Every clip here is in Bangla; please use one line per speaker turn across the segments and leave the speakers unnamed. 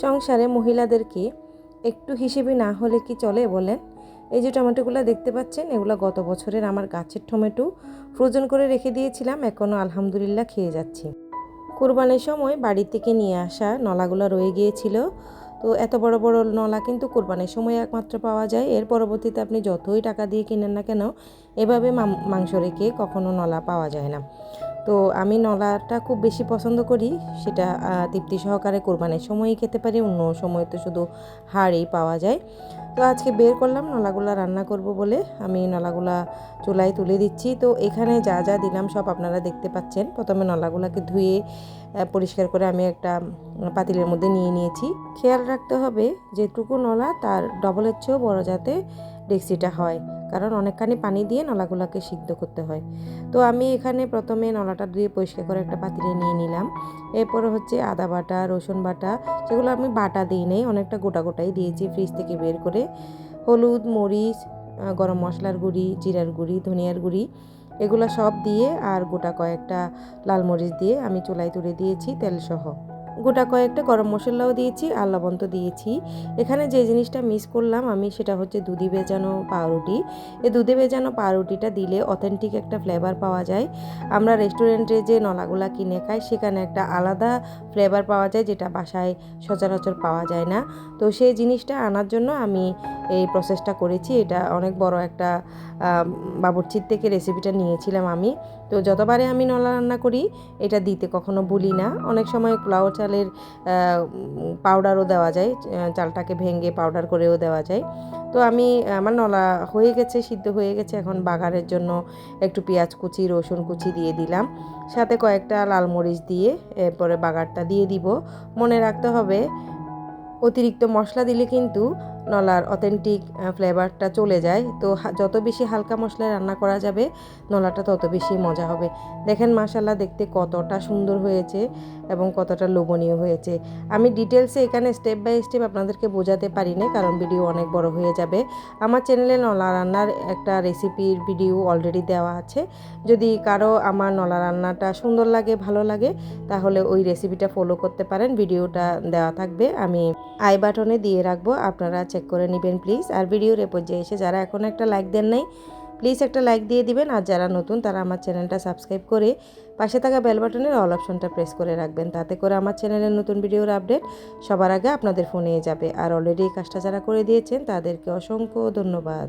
সংসারে মহিলাদেরকে একটু হিসেবে না হলে কি চলে বলেন? এই যে টমেটোগুলো দেখতে পাচ্ছেন, এগুলো গত বছরের আমার গাছের টমেটো ফ্রোজেন করে রেখে দিয়েছিলাম, এখনও আলহামদুলিল্লাহ খেয়ে যাচ্ছি। কোরবানির সময় বাড়ি থেকে নিয়ে আসা নলাগুলো রয়ে গিয়েছিল। তো এত বড় বড় নলা কিন্তু কোরবানির সময় একমাত্র পাওয়া যায়। এর পরবর্তীতে আপনি যতই টাকা দিয়ে কিনেন না কেন, এভাবে মাংস রেখে কখনো নলা পাওয়া যায় না। তো আমি নলাটা খুব বেশি পছন্দ করি, সেটা তৃপ্তি সহকারে কোরবানির সময়ই খেতে পারি, অন্য সময় তো শুধু হাড়ই পাওয়া যায়। তো আজকে বের করলাম, নলাগুলা রান্না করব বলে আমি নলাগুলা চুলায় তুলে দিচ্ছি। তো এখানে যা যা দিলাম সব আপনারা দেখতে পাচ্ছেন। প্রথমে নলাগুলাকে ধুয়ে পরিষ্কার করে আমি একটা পাতিলের মধ্যে নিয়ে নিয়েছি। খেয়াল রাখতে হবে, যেটুকু নলা তার ডবলের চেয়েও বড় যাতে ডেক্সিটা হয়। কারণ অনেকখানি পানি দিয়ে নলাগুলোকে সিদ্ধ করতে হয়। তো আমি এখানে প্রথমে নলাটা ধুয়ে পরিষ্কার করে একটা পাতিলে নিয়ে নিলাম। এরপরে হচ্ছে আদা বাটা, রসুন বাটা, সেগুলো আমি বাটা দিই নেই, অনেকটা গোটা গোটাই দিয়েছি ফ্রিজ থেকে বের করে। হলুদ, মরিচ গরম মশলার গুঁড়ি, জিরার গুঁড়ি, ধনিয়ার গুঁড়ি, এগুলো সব দিয়ে আর গোটা কয়েকটা লাল মরিচ দিয়ে আমি চুলায় তুলে দিয়েছি তেল সহ গোটা কয়েকটা গরম মশলাও দিয়েছি আর লবণ তো দিয়েছি। এখানে যে জিনিসটা মিস করলাম আমি সেটা হচ্ছে দুধি ভেজানো পাউরুটি। এই দুধে ভেজানো পাউরুটিটা দিলে অথেন্টিক একটা ফ্লেভার পাওয়া যায়। আমরা রেস্টুরেন্টে যে নলাগুলা কিনে খাই, সেখানে একটা আলাদা ফ্লেভার পাওয়া যায় যেটা বাসায় সচরাচর পাওয়া যায় না। তো সেই জিনিসটা আনার জন্য আমি এই প্রসেসটা করেছি। এটা অনেক বড় একটা বাবুর্চির থেকে রেসিপিটা নিয়েছিলাম আমি। তো যতবারে আমি নলা রান্না করি, এটা দিতে কখনো ভুলি না। অনেক সময় পোলাও চালের পাউডারও দেওয়া যায় চালটাকে ভেঙে পাউডার করেও দেওয়া যায়। তো আমি, আমার নলা হয়ে গেছে, সিদ্ধ হয়ে গেছে। এখন বাগারের জন্য একটু পেঁয়াজ কুচি, রসুন কুচি দিয়ে দিলাম। সাথে কয়েকটা লাল মরিচ দিয়ে এরপরে বাগারটা দিয়ে দিব। মনে রাখতে হবে, অতিরিক্ত মশলা দিলে কিন্তু নলার অথেন্টিক ফ্লেভারটা চলে যায়। তো যত বেশি হালকা মশলায় রান্না করা যাবে, নলাটা তত বেশি মজা হবে। দেখেন মাশাল্লাহ দেখতে কতটা সুন্দর হয়েছে এবং কতটা লোভনীয় হয়েছে। আমি ডিটেলসে এখানে স্টেপ বাই স্টেপ আপনাদেরকে বোঝাতে পারি না কারণ ভিডিও অনেক বড় হয়ে যাবে। আমার চ্যানেলে নলা রান্নার একটা রেসিপির ভিডিও অলরেডি দেওয়া আছে। যদি কারও আমার নলা রান্নাটা সুন্দর লাগে, ভালো লাগে, তাহলে ওই রেসিপিটা ফলো করতে পারেন। ভিডিওটা দেওয়া থাকবে, আমি আই বাটনে দিয়ে রাখব। আপনারা চেক করে নেবেন প্লিজ আর ভিডিওর এ পর্যায়ে এসে যারা এখন একটা লাইক দেন নাই প্লিজ একটা লাইক দিয়ে দিবেন। আর যারা নতুন, তারা আমার চ্যানেলটা সাবস্ক্রাইব করে পাশে থাকা বেল বাটনের অল অপশনটা প্রেস করে রাখবেন। তাতে করে আমার চ্যানেলের নতুন ভিডিওর আপডেট সবার আগে আপনাদের ফোনে যাবে। আর অলরেডি কাজটা যারা করে দিয়েছেন, তাদেরকে অসংখ্য ধন্যবাদ।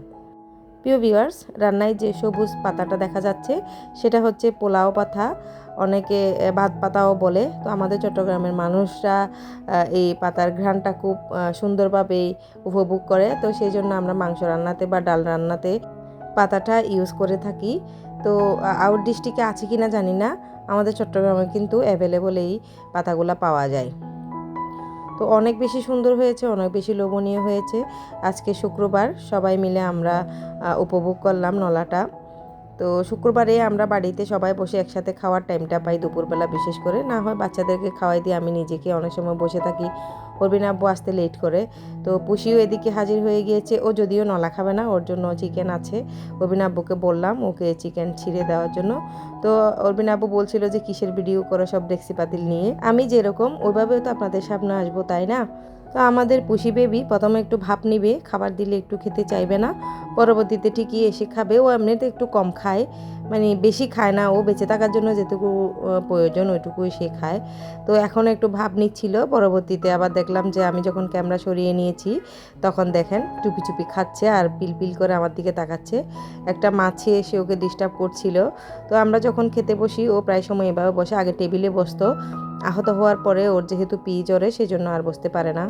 প্রিয় ভিউয়ার্স রান্নায় যে সবুজ পাতাটা দেখা যাচ্ছে, সেটা হচ্ছে পোলাও পাতা। অনেকে ভাত পাতাও বলে। তো আমাদের চট্টগ্রামের মানুষরা এই পাতার ঘ্রাণটা খুব সুন্দরভাবে উপভোগ করে। তো সেই জন্য আমরা মাংস রান্নাতে বা ডাল রান্নাতে পাতাটা ইউজ করে থাকি। তো আউট ডিস্ট্রিক্টে আছে কি না জানি না। আমাদের চট্টগ্রামে কিন্তু অ্যাভেলেবল এই পাতাগুলো পাওয়া যায়। তো অনেক বেশি সুন্দর হয়েছে, অনেক বেশি লোভনীয় হয়েছে। আজকে শুক্রবার সবাই মিলে আমরা উপভোগ করলাম নলাটা। তো শুক্রবারে আমরা বাড়িতে সবাই বসে একসাথে খাওয়ার টাইমটা পাই দুপুরবেলা বিশেষ করে। না হয় বাচ্চাদেরকে খাওয়াই দিয়ে আমি নিজেকে অনেক সময় বসে থাকি। অরবিন আব্বু আসতে লেট করে। তো পুষিও এদিকে হাজির হয়ে গিয়েছে। ও যদিও নলা খাবে না, ওর জন্য চিকেন আছে। অরবিন আব্বুকে বললাম ওকে চিকেন ছিঁড়ে দেওয়ার জন্য। তো অরবিন আব্বু বলছিল যে, কিসের ভিডিও করে, সব ডেক্সি পাতিল নিয়ে। আমি যেরকম, ওইভাবেও তো আপনাদের সামনে আসব, তাই না? তো আমাদের পুষি বেবি প্রথমে একটু ভাপ নিবে, খাবার দিলে একটু খেতে চাইবে না। পরবর্তীতে ঠিকই এসে খাবে, ও এমনিতে একটু কম খায় মানে বেশি খায় না, ও বেঁচে থাকার জন্য যেটুকু প্রয়োজন ওইটুকুই সে খায়। তো এখন একটু ভাব নিচ্ছিল, পরবর্তীতে আবার দেখলাম যে আমি যখন ক্যামেরা সরিয়ে নিয়েছি, তখন দেখেন চুপি চুপি খাচ্ছে আর পিল পিল করে আমার দিকে তাকাচ্ছে। একটা মাছে এসে ওকে ডিস্টার্ব করছিল। তো আমরা যখন খেতে বসি, ও প্রায় সময় এভাবে বসে, আগে টেবিলে বসতো। আহত হওয়ার পরে ওর যেহেতু পি জ্বরে, সেজন্য আর বসতে পারে না।